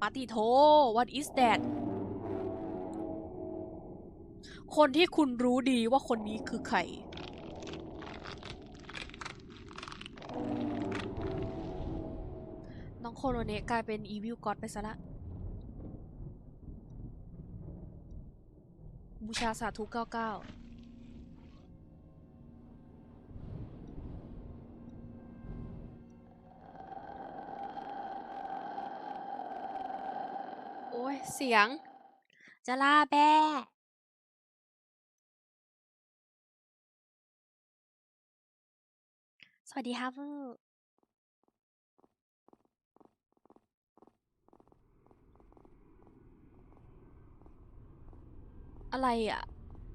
ปาติโท what is that คนที่คุณรู้ดีว่าคนนี้คือใคร น้องโคโรเนะกลายเป็นอีวิลก็อดไปซะละ บูชาสาธุ99โอ้ย เสียง จะลาแบสวัสดีครับฟูอะไรอะ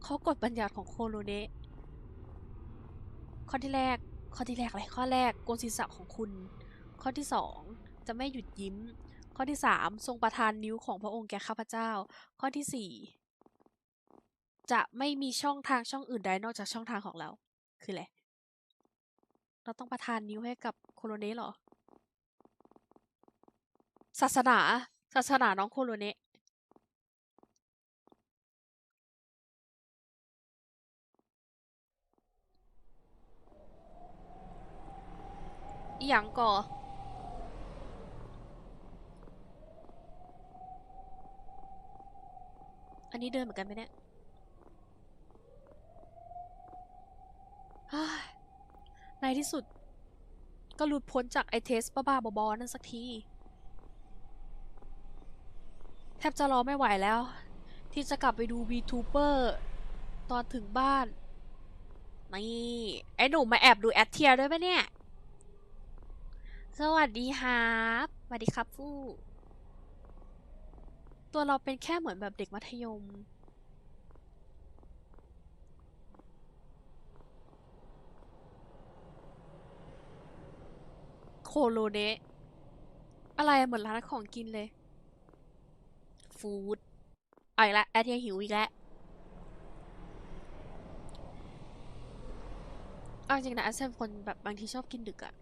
เขากฎบัญญัติของโคโรเนะข้อที่แรก ข้อที่แรกอะไรข้อแรกโกนศีรษะของคุณ ข้อที่สองจะไม่หยุดยิ้ม ข้อที่สามทรงประทานนิ้วของพระองค์แก่ข้าพเจ้า ข้อที่สี่จะไม่มีช่องทางช่องอื่นใดนอกจากช่องทางของเรา คืออะไร เราต้องประทานนิ้วให้กับโคโรเนะเหรอ ศาสนา ศาสนาน้องโคโรเนะอย่างก่อ อันนี้เดินเหมือนกันไหมเนี่ยในที่สุด ก็หลุดพ้นจากไอเทสบ้าๆบอๆนั่นสักที แทบจะรอไม่ไหวแล้ว ที่จะกลับไปดู VTuber ตอนถึงบ้าน นี่ ไอหนุ่มาแอบดูแอดเทียด้วยปะเนี่ย สวัสดีครับ สวัสดีครับฟู่ ตัวเราเป็นแค่เหมือนแบบเด็กมัธยม โคโลเนะอะไรเหมือนร้านของกินเลย ฟู้ดเอาอีกแล้วแอดเทียหิวอีกแล้วเอาจริงนะแอดเป็นคนแบบบางทีชอบกินดึกอะ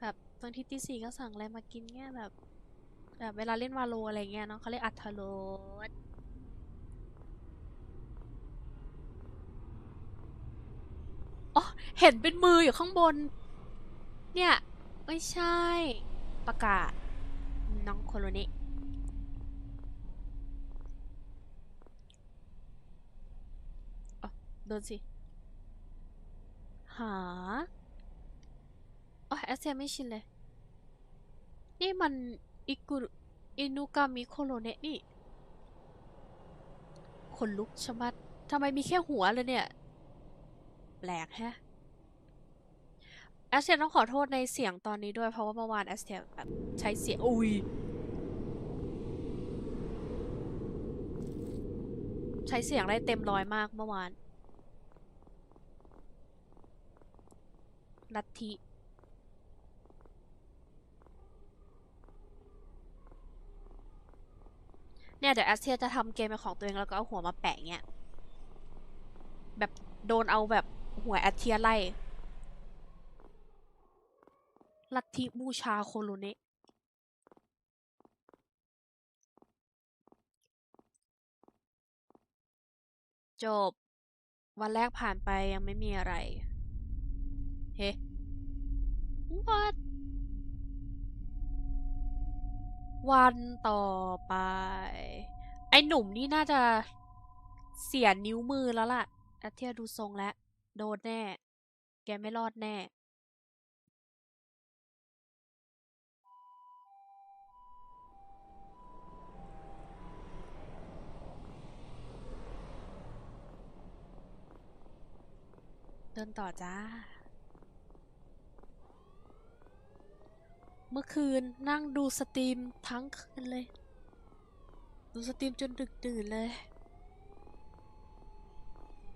แบบบางทีตีสี่ก็สั่งอะไรมากินเงี้ยแบบ แบบเวลาเล่นวาโลอะไรเงี้ยเนาะเขาเรียกอัธรสอ๋อเห็นเป็นมืออยู่ข้างบน เนี่ย ไม่ใช่ ประกาศ น้องโคโรนะอ๋อโดนสิ หาอ๋อแอสเซียไม่ชินเลย นี่มัน อิกุรุอินุกามิโคโรเนะนี่ขนลุกชะมัดทำไมมีแค่หัวเลยเนี่ย แปลกแฮะแอสเทียต้องขอโทษในเสียงตอนนี้ด้วยเพราะว่าเมื่อวานแอสเทียแบบใช้เสียง อุ้ย ใช้เสียงได้เต็มร้อยมากเมื่อวานลัทธิ เนี่ยเดี๋ยวแอสเทียจะทำเกมเป็นของตัวเองแล้วก็เอาหัวมาแปะเงี้ย แบบโดนเอาแบบหัวแอสเทียไล่ ลัทธิบูชาโคโลเนะจบ วันแรกผ่านไปยังไม่มีอะไร เฮ้ What วันต่อไป ไอ้หนุ่มนี่น่าจะเสียนิ้วมือแล้วล่ะอตเทียดูทรงแล้ว โดนแน่ แกไม่รอดแน่ เดินต่อจ้า เมื่อคืนนั่งดูสตรีมทั้งคืนเลย ดูสตรีมจนดึกดื่นเลย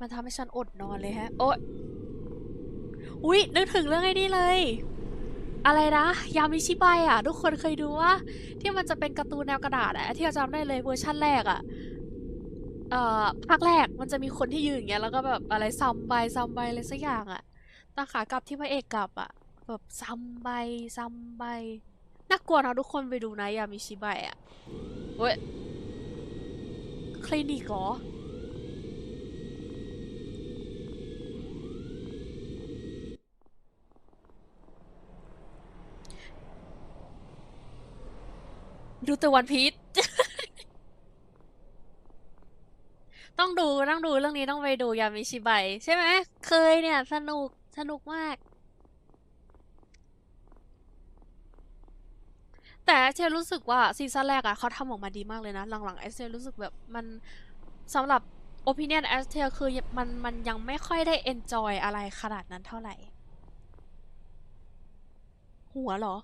มันทำให้ฉันอดนอนเลยฮะ โอ๊ยอุ๊ย นึกถึงเรื่องไอ้นี่เลย อะไรนะ ยามิชิบายอะ ทุกคนเคยดูว่า ที่มันจะเป็นการ์ตูนแนวกระดาษอะที่เราจำได้เลยเวอร์ชั่นแรกอะเอ่อภาคแรกมันจะมีคนที่ยืนอย่างเงี้ยแล้วก็แบบอะไรซัมใบซัมใบอะไรสักอย่างอะตอนขากลับที่พระเอกกลับอะ แบบซ้ำใบซ้ำใบน่ากลัวนะทุกคนไปดูนะยามิชิบะอะเว้ยคลินิกเหรอดูแต่วันพีชต้องดูต้องดูเรื่องนี้ต้องไปดูยามิชิบะใช่ไหม เคยเนี่ย สนุกสนุกมาก แต่เชนรู้สึกว่าซีซั่นแรกอะเขาทำออกมาดีมากเลยนะ หลังๆเอสเชนรู้สึกแบบมันสำหรับ opinion เอสเชนคือมันมันยังไม่ค่อยได้ enjoy อะไรขนาดนั้นเท่าไหร่ หัวเหรอ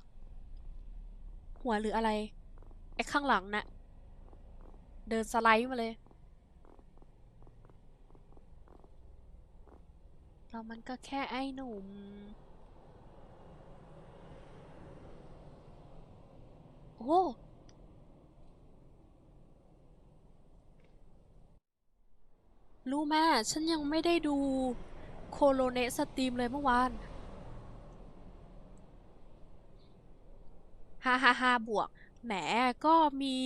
หัวหรืออะไร ไอ้ข้างหลังน่ะ เดินสไลด์มาเลย เรามันก็แค่ไอ้หนุ่ม โอ้รู้ไหมฉันยังไม่ได้ดูโคโลเนสตรีมเลยเมื่อวานฮ่าฮ่าฮ่าบวก แหมก็มี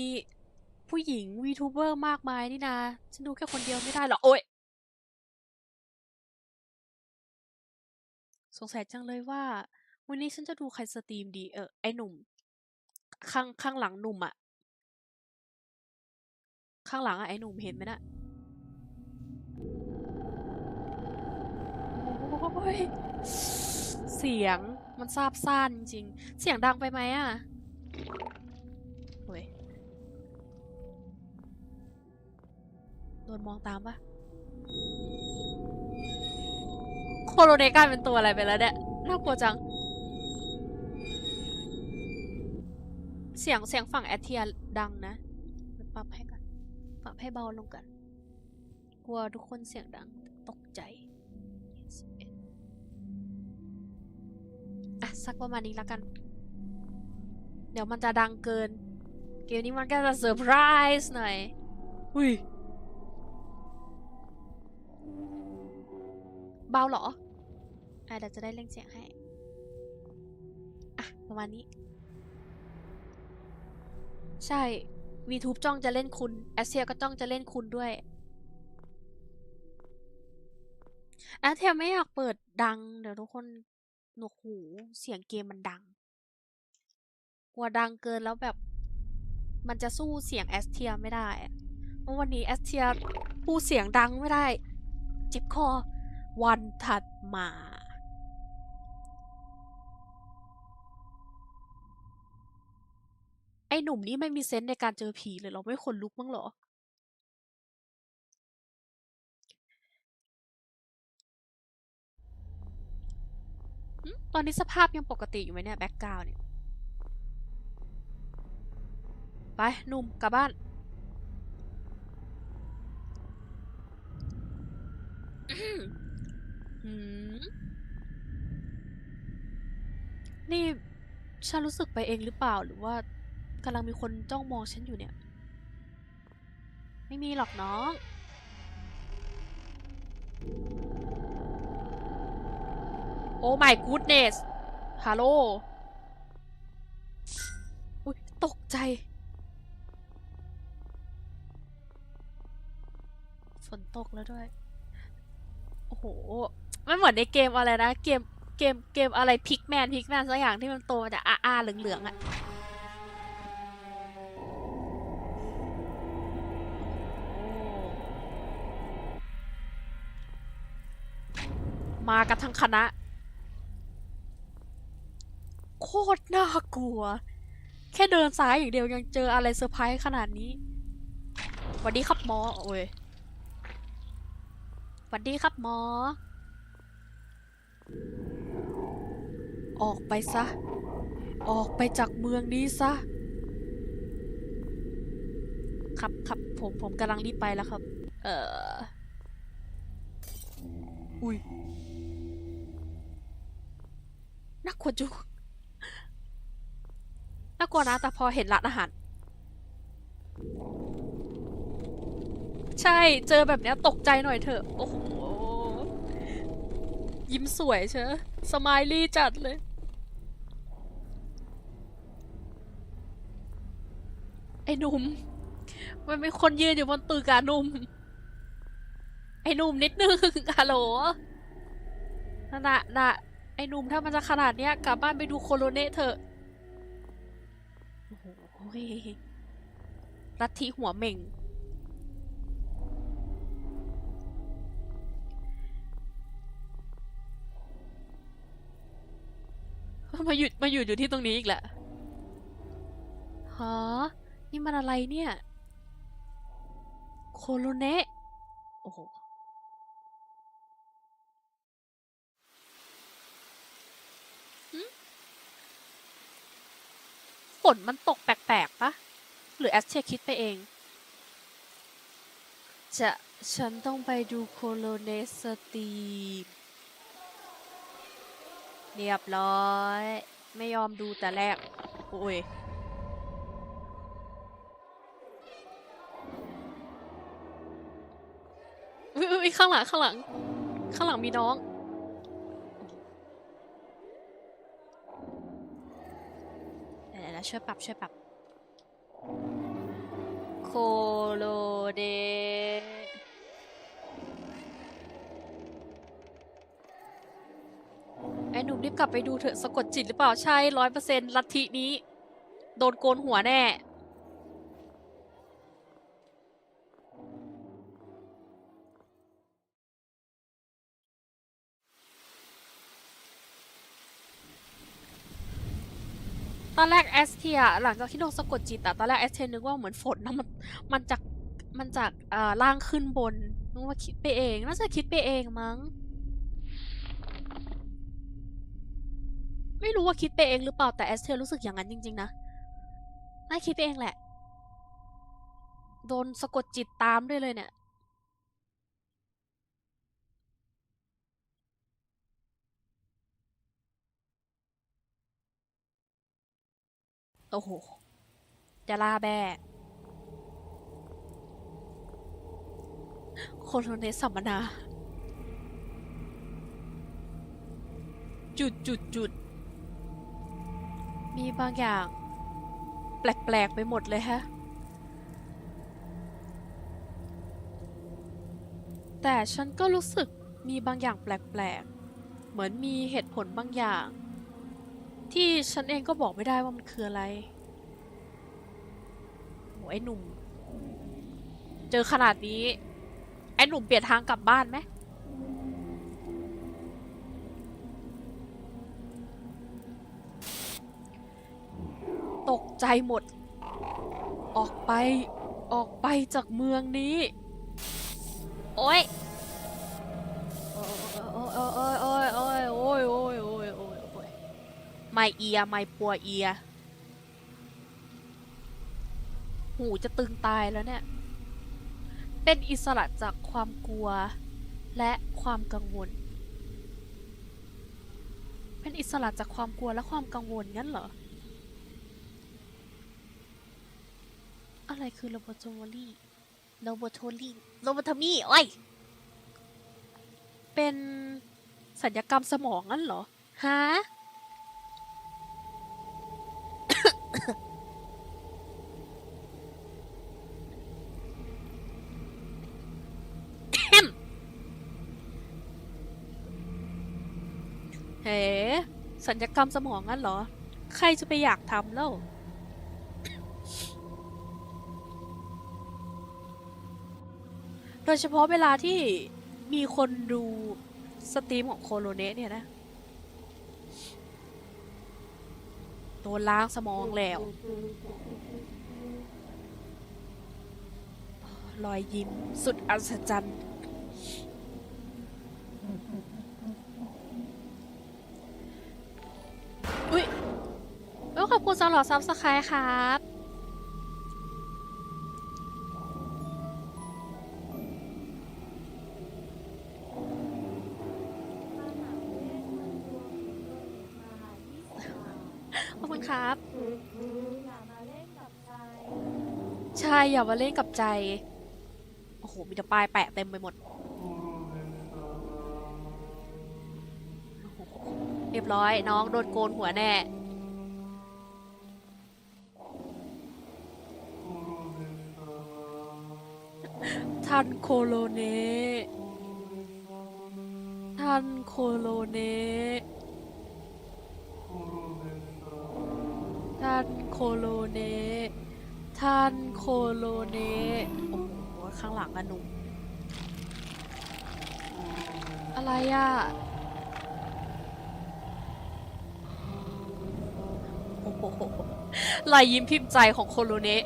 ผู้หญิงวีทูเบอร์มากมายนี่นา ฉันดูแค่คนเดียวไม่ได้หรอกโอ๊ยสงสัยจังเลยว่า วันนี้ฉันจะดูใครสตรีมดีเออ ไอหนุ่ม ข้างข้างหลังหนุ่มอะข้างหลังอะไอหนุ่มเห็นไหมนะโอ้ยเสียงมันซาบซ่านจริง เสียงดังไปไหมอะโอ้ยโดนมองตามปะโคโรเนกาเป็นตัวอะไรไปแล้วเนี่ยน่ากลัวจัง เสียงเสียงฝั่งแอทเทียดังนะเดี๋ยวปรับให้กันปรับให้เบาลงกัน กลัวทุกคนเสียงดังตกใจอะสักประมาณนี้แล้วกัน เดี๋ยวมันจะดังเกิน เกมนี้มันก็จะเซอร์ไพรส์หน่อย อุ้ย เบาเหรอ อะเดี๋ยวจะได้เล่งเสียงให้ อะ ประมาณนี้ ใช่ VTube จ้องจะเล่นคุณแอสเทียก็จ้องจะเล่นคุณด้วยแอสเทียไม่อยากเปิดดัง เดี๋ยวทุกคนหนวกหูเสียงเกมมันดัง กลัวดังเกินแล้วแบบ มันจะสู้เสียงแอสเทียไม่ได้เพราะวันนี้แอสเทียพูดเสียงดังไม่ได้ เจ็บคอวันถัดมา ไอ้หนุ่มนี่ไม่มีเซนส์ในการเจอผีเลย เราไม่ขนลุกมั้างเหรอ ตอนนี้สภาพยังปกติอยู่ไหมเนี่ย แบ็กกราวเนี่ย ไปหนุ่มกลับบ้านหืมนี่ ฉันรู้สึกไปเองหรือเปล่าหรือว่า กำลังมีคนจ้องมองฉันอยู่เนี่ย ไม่มีหรอกน้องโอ้ my goodness ฮัลโหลอุ้ยตกใจ ฝนตกแล้วด้วย โอ้โห มันเหมือนในเกมอะไรนะ เกม เกม เกมอะไรพิกแมนพิกแมนสักอย่างที่มันโตมาจากอ้าเหลืองๆอะ มากันทั้งคณะ โคตรน่ากลัว แค่เดินซ้ายอย่างเดียวยังเจออะไรเซอร์ไพรส์ขนาดนี้สวัสดีครับหมอโอ้ยสวัสดีครับหมอ ออกไปซะ ออกไปจากเมืองนี้ซะ ครับครับผมผมกำลังรีบไปแล้วครับ เอออุ้ย น่ากลัวจุกน่ากลัวนะ แต่พอเห็นร้านอาหาร ใช่ เจอแบบนี้ตกใจหน่อยเถอะ โอ้โห ยิ้มสวยเชอะสมายลี่จัดเลย ไอ้นุ่ม มันม่คนยืนอยู่บนตึกอะนุ่ม ไอ้นุ่มนิดนึงฮัลโหลน่ะน่ะ อ้หนุ่มถ้ามันจะขนาดเนี้ยกลับบ้านไปดูโคโลเนเถอะ โอ้โหลัทธิหัวเหม่ง มาหยุดมาหยุดอยู่ที่ตรงนี้อีกแหละฮะนี่มันอะไรเนี่ย โคโลเนะโอ้โห นมันตกแปลกๆปะหรือแอสเทียคิดไปเอง จะฉันต้องไปดูโคโลเนสตีเรียบร้อย ไม่ยอมดูแต่แรก โอ้ยอุ๊ยอุ๊ยข้างหลังข้างหลัง ข้างหลังมีน้อง เดี๋ยวๆๆช่วยปรับช่วยปรับโคโลเดไอ้หนุ่มรีบกลับไปดูเถอะสะกดจิตหรือเปล่าใช่ร้อยเปอร์เซ็นต์ลัทธินี้ โดนโกนหัวแน่ อนแรกแอสเทียหลังจากที่โดนสะกดจิตอะตอนแรกแอสเทียนึกว่าเหมือนฝนนะมันมันจากมันจากอ่อล่างขึ้นบนนึกว่าคิดไปเอง น่าจะคิดไปเองมั้ง ไม่รู้ว่าคิดไปเองหรือเปล่าแต่แอสเทียรู้สึกอย่างนั้นจริง ๆ นะน่าคิดไปเองแหละ โดนสะกดจิตตามด้วยเลยเนี่ย โอ้โห จะลาแบะโคโลเนสสัมมนา จุดจุดจุด มีบางอย่าง แปลก ๆ ไปหมดเลยฮะ แต่ฉันก็รู้สึกมีบางอย่างแปลก ๆ เหมือนมีเหตุผลบางอย่าง ที่ฉันเองก็บอกไม่ได้ว่ามันคืออะไรโหไอ้หนุ่ม เจอขนาดนี้ ไอ้หนุ่มเปลี่ยนทางกลับบ้านไหมตกใจหมด ออกไป ออกไปจากเมืองนี้ โอ้ยโอ้ยโอ้ยโอ้ยโอ้ยโอ้ยโอ้ยโอ้ยโอ้ยโอ้ย ไม่เอียไม่ปัวเอีย หูจะตึงตายแล้วเนี่ย เป็นอิสระจากความกลัว และความกังวล เป็นอิสระจากความกลัวและความกังวลงั้นเหรอ อะไรคือ laboratory laboratory laboratory โอ้ยเป็นสัญญกรรมสมองงั้นเหรอ ฮะ เฮ้ สัญญกรรมสมองงั้นเหรอ ใครจะไปอยากทำแล้ว โดยเฉพาะเวลาที่มีคนดูสตรีมของโคโลเนะเนี่ยนะโดนล้างสมองแล้ว รอยยิ้มสุดอัศจรรย์ อ้ยขอบคุณสำหรับซับสไครต์ครับ ขอบคุณครับ ใช่ อย่ามาเล่นกับใจ โอ้โห มีแต่ป้ายแปะเต็มไปหมด เรียบร้อยน้องโดนโกนหัวแน่ ท่านโคโลเนะท่านโคโลเนะท่านโคโลเนะท่านโคโลเนะโอ้โห ข้างหลังอะหนุ่มอะไรอะโอ้โหรอยยิ้มพิมพ์ใจของโคโลเนะ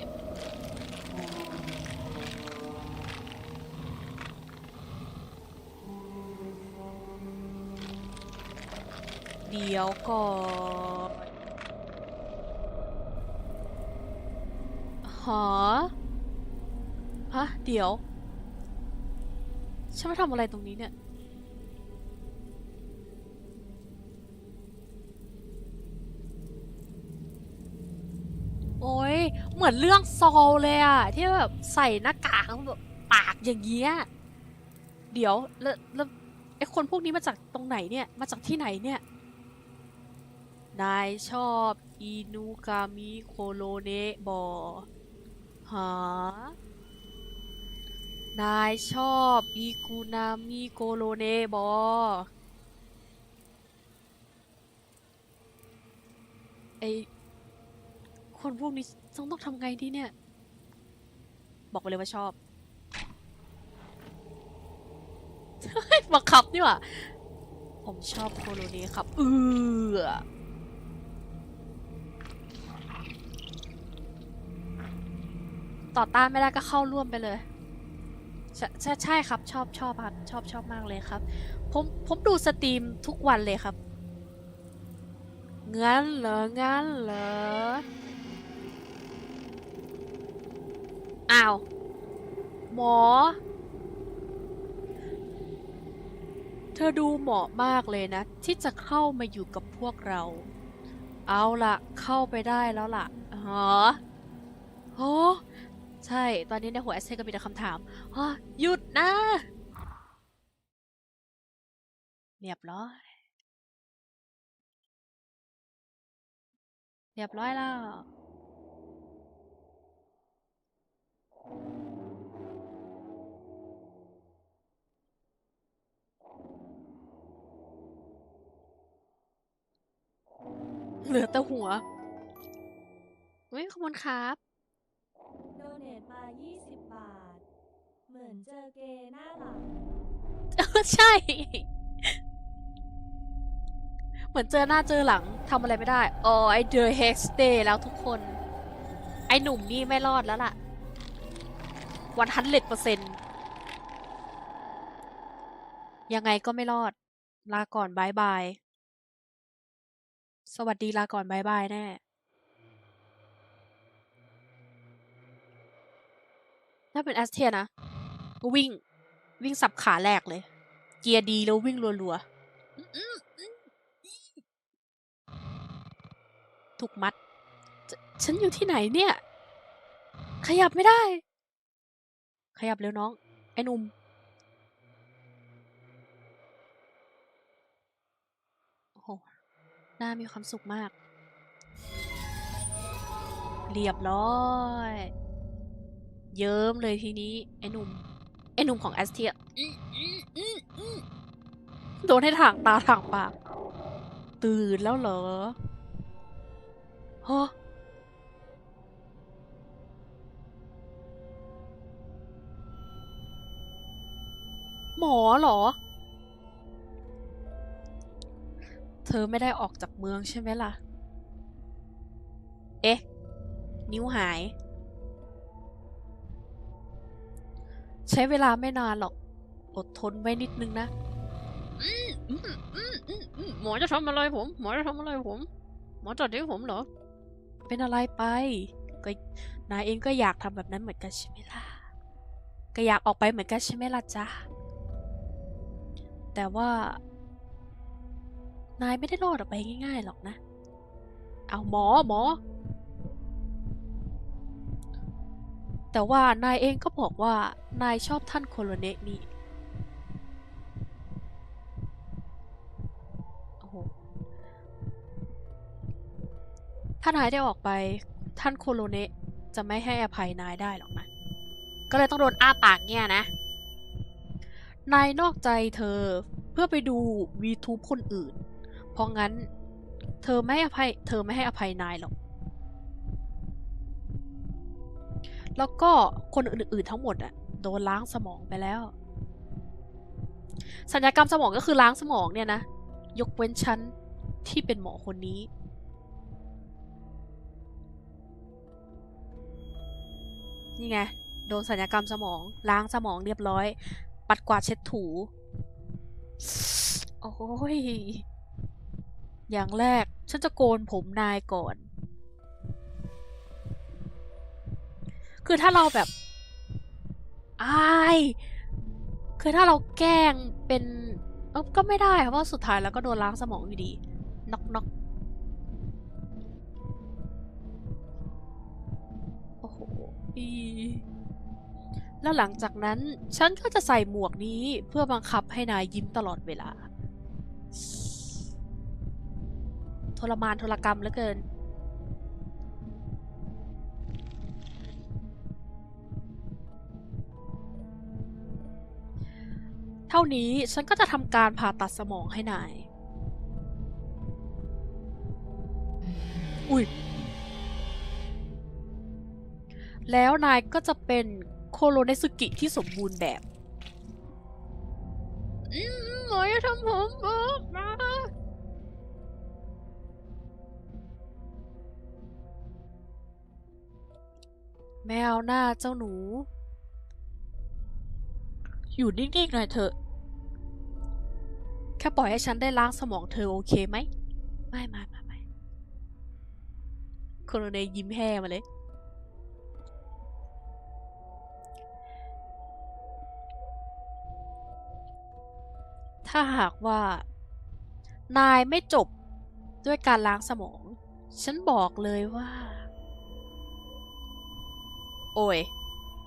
เดี๋ยวก่อนหอฮะ เดี๋ยว ฉันมาทำอะไรตรงนี้เนี่ย โอ้ย เหมือนเรื่องซอลเลยอะที่แบบใส่หน้ากากแล้วแบบปากอย่างเงี้ย เดี๋ยว แล้วแล้วไอ้คนพวกนี้มาจากตรงไหนเนี่ย มาจากที่ไหนเนี่ย นายชอบอินุกามิโคโรเนะบอหานายชอบอิกุนามิโคโรเนะบอไอคนพวกนี้ต้องต้องทำไงดีเนี่ย บอกไปเลยว่าชอบบังคับนี่หว่าผมชอบโคโรเนะครับ เออ ต่อต้านไม่ได้ก็เข้าร่วมไปเลย ใช่ใช่ใช่ครับ ชอบชอบครับชอบชอบมากเลยครับ ผมผมดูสตรีมทุกวันเลยครับงั้นเหรองั้นเหรออ้าวหมอ เธอดูเหมาะมากเลยนะ ที่จะเข้ามาอยู่กับพวกเรา เอาละเข้าไปได้แล้วล่ะฮะโอ้ ใช่ ตอนนี้ในหัวแอสเซก็มีแต่คำถามฮะหยุดนะ เรียบร้อย เรียบร้อยแล้วเหลือแต่หัวเฮ้ยขอบคุณครับ โดเนทมา 20 บาท เหมือนเจอเกย์หน้าหลังเออใช่ เหมือนเจอหน้าเจอหลังทำอะไรไม่ได้ อ๋อ ไอเดอร์เฮกสเตย์แล้วทุกคน ไอหนุ่มนี่ไม่รอดแล้วล่ะ วันทันเลดเปอร์เซ็นยังไงก็ไม่รอด ลาก่อนบายบาย สวัสดีลาก่อนบายบายแน่ถ้าเป็นแอสเทียนะ วิ่ง วิ่งสับขาแรกเลย เกียร์ดีแล้ววิ่งรัวๆถูกมัดฉฉันอยู่ที่ไหนเนี่ย ขยับไม่ได้ ขยับเร็วน้อง ไอ้นุ่มโอ้โหหน้ามีความสุขมาก เรียบร้อย เยิ้มเลยทีนี้ ไอ้หนุ่ม ไอ้หนุ่มของแอสเทียโดนให้ถางตาถางปาก ตื่นแล้วเหรอฮะหมอเหรอ เธอไม่ได้ออกจากเมืองใช่ไหมล่ะ เอ๊ะ นิ้วหาย ใช้เวลาไม่นานหรอก อดทนไว้นิดนึงนะอืมอืมอืมอืมอืมหมอจะทำอะไรผม หมอจะทำอะไรผม หมอจัดให้ผมเหรอ เป็นอะไรไป ก็นายเองก็อยากทำแบบนั้นเหมือนกันใช่ไหมล่ะ ก็อยากออกไปเหมือนกันใช่ไหมล่ะจ๊ะ แต่ว่า นายไม่ได้รอดออกไปง่ายๆหรอกนะ เอาหมอหมอ แต่ว่านายเองก็บอกว่านายชอบท่านโคโลเนะนี่ โอ้โห ถ้านายได้ออกไปท่านโคโลเนะจะไม่ให้อภัยนายได้หรอกนะ ก็เลยต้องโดนอ้าปากเนี่ยนะ นายนอกใจเธอเพื่อไปดูวีทูบคนอื่น เพราะงั้น เธอไม่ให้อภัย เธอไม่ให้อภัยนายหรอก แล้วก็คนอื่นๆทั้งหมดอะโดนล้างสมองไปแล้ว สัญญกรรมสมองก็คือล้างสมองเนี่ยนะ ยกเว้นฉันที่เป็นหมอคนนี้ นี่ไง โดนสัญญกรรมสมอง ล้างสมองเรียบร้อย ปัดกวาดเช็ดถู โอ้ยอย่างแรกฉันจะโกนผมนายก่อน คือถ้าเราแบบอายคือถ้าเราแกล้งเป็นเออก็ไม่ได้เพราะสุดท้ายแล้วก็โดนล้างสมองอยู่ดีน็อกน็อกโอ้โหอีแล้วหลังจากนั้นฉันก็จะใส่หมวกนี้เพื่อบังคับให้นายยิ้มตลอดเวลา ทรมานทรกรรมเหลือเกิน ท่านี้ฉันก็จะทำการผ่าตัดสมองให้นาย อุ้ย แล้วนายก็จะเป็นโคโรเนสุกิที่สมบูรณ์แบบ อืมหมอยทำผมผมนะแมวหน้าเจ้าหนู อยู่นิ่งๆหน่อยเถอะ ค่ปล่อยให้ฉันได้ล้างสมองเธอโอเคไหม ไม่ไม่ไม่ไม่โคโรเนยิ้มแห่มาเลย ถ้าหากว่า นายไม่จบด้วยการล้างสมอง ฉันบอกเลยว่า โอ้ย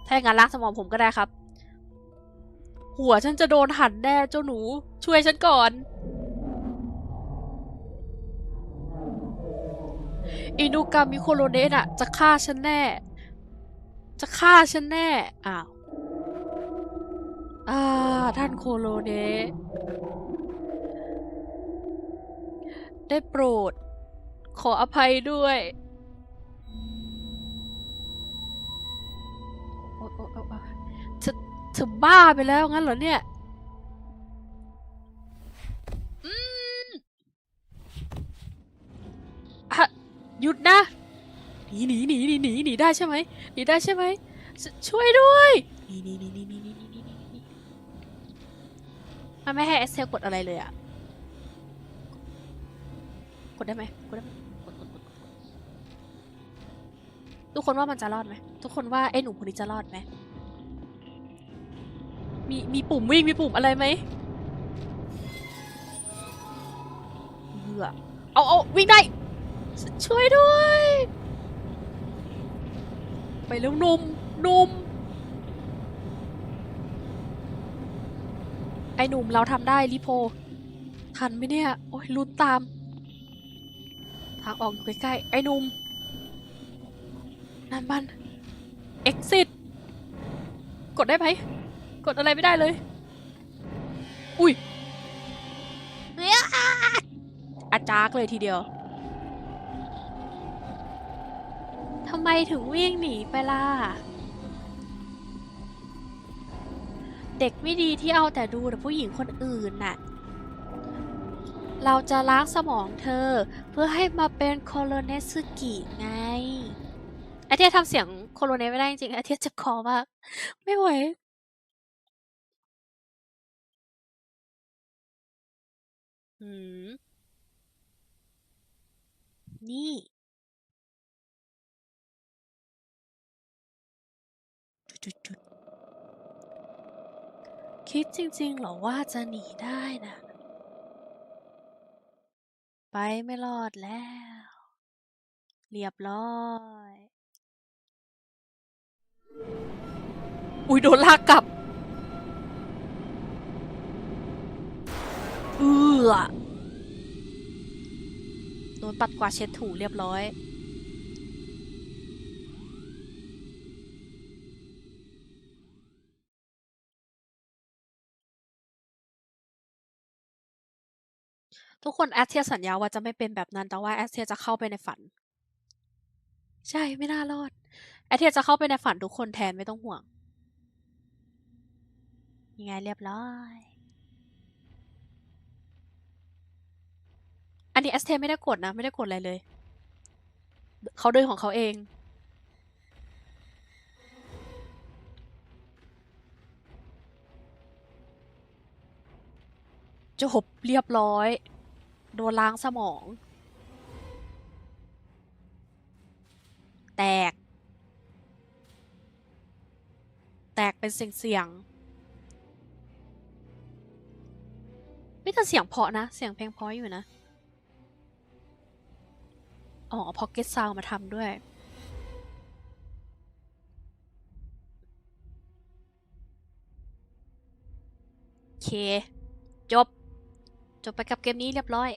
ถ้าอย่างนั้นล้างสมองผมก็ได้ครับ หัวฉันจะโดนหั่นแน่เจ้าหนู ช่วยฉันก่อนอินูกามิโคโรเนะน่ะจะฆ่าฉันแน่ จะฆ่าฉันแน่ อ้าว อ่า ท่านโคโรเนะได้โปรด ขออภัยด้วย ธอบ้าไปแล้วงั้นเหรอเนี่ยอืมหยุดนะ หนีหนีหนีหนีหนีหนีได้ใช่ไหมหนีได้ใช่ไหม ช่วยด้วยหนีหนีหนีหนีหนีหนีหนีหนีมันไม่ให้เอสเซลกดอะไรเลยอะกดได้ไหมกดได้ไหมกดกดกดทุกคนว่ามันจะรอดไหม ทุกคนว่าไอ้หนุ่มคนนี้จะรอดไหม มีมีปุ่มวิ่งมีปุ่มอะไรไหมเบื่อเอาเอาวิ่งได้ ช่วยด้วย ไปแล้วหนุ่มหนุ่มไอหนุ่มเราทำได้รีโพ ทันไหมเนี่ย โอ้ยลุ้นตาม ทางออกอยู่ใกล้ๆ ไอหนุ่ม นั่นมัน exit กดได้ไหม กดอะไรไม่ได้เลย อุ้ยอาจารกเลยทีเดียวทำไมถึงวิ่งหนีไปล่ะ เด็กไม่ดีที่เอาแต่ดูแต่ผู้หญิงคนอื่นน่ะ เราจะล้างสมองเธอ เพื่อให้มาเป็นโคโรเนสึกิไงไอเทียทำเสียงโคโรเนไม่ได้จริงๆไอเทียเจ็บคอมาก ไม่ไหว หืม นี่ จุดๆคิดจริงๆเหรอว่าจะหนีได้นะ ไปไม่รอดแล้ว เรียบร้อย อุ้ยโดนลากกลับ เอือโดนปัดกวาดเช็ดถูเรียบร้อย ทุกคนแอสเทียสัญญาว่าจะไม่เป็นแบบนั้น แต่ว่าแอสเทียจะเข้าไปในฝัน ใช่ไม่น่ารอด แอสเทียจะเข้าไปในฝันทุกคนแทนไม่ต้องห่วง ยังไงเรียบร้อย นี้แอสเทไม่ได้กดนะ ไม่ได้กดอะไรเลย เขาเดินของเขาเอง จะหบเรียบร้อย โดนล้างสมอง แตก แตกเป็นเสียงๆไม่แต่เสียงเพาะนะ เสียงเพลงเพาะอยู่นะ อ๋อพ็อกเก็ตซาวมาทำด้วยโอเค จบ จบไปกับเกมนี้เรียบร้อย